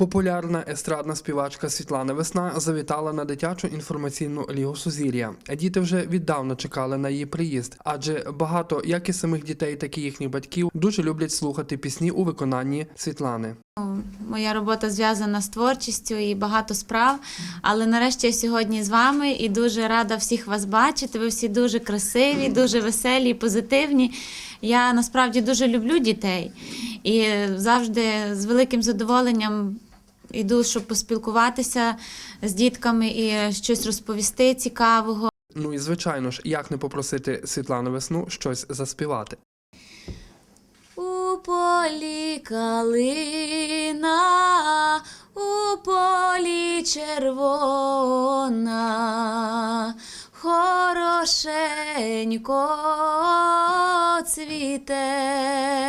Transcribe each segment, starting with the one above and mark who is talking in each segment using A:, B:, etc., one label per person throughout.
A: Популярна естрадна співачка Світлана Весна завітала на дитячу інформаційну лігу Сузір'я. Діти вже віддавна чекали на її приїзд, адже багато як і самих дітей, так і їхніх батьків дуже люблять слухати пісні у виконанні Світлани.
B: Моя робота зв'язана з творчістю і багато справ. Але нарешті я сьогодні з вами і дуже рада всіх вас бачити. Ви всі дуже красиві, дуже веселі, позитивні. Я насправді дуже люблю дітей і завжди з великим задоволенням йду, щоб поспілкуватися з дітками і щось розповісти цікавого.
A: Ну і звичайно ж, як не попросити Світлану Весну щось заспівати.
B: У полі калина, у полі червона, хорошенько цвіте.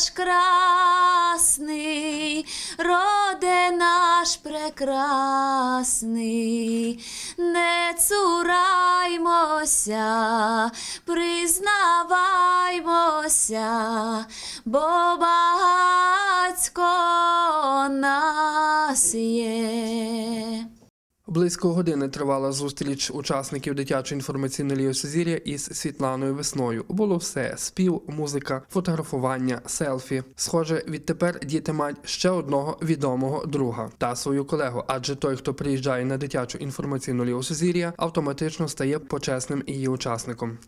B: Наш красний, роде наш прекрасний, не цураймося, признаваймося, бо багацько нас є.
A: Близько години тривала зустріч учасників дитячої інформаційної ліги Сузір'я із Світланою Весною. Було все: спів, музика, фотографування, селфі. Схоже, відтепер діти мають ще одного відомого друга та свою колегу, адже той, хто приїжджає на дитячу інформаційну лігу Сузір'я, автоматично стає почесним її учасником.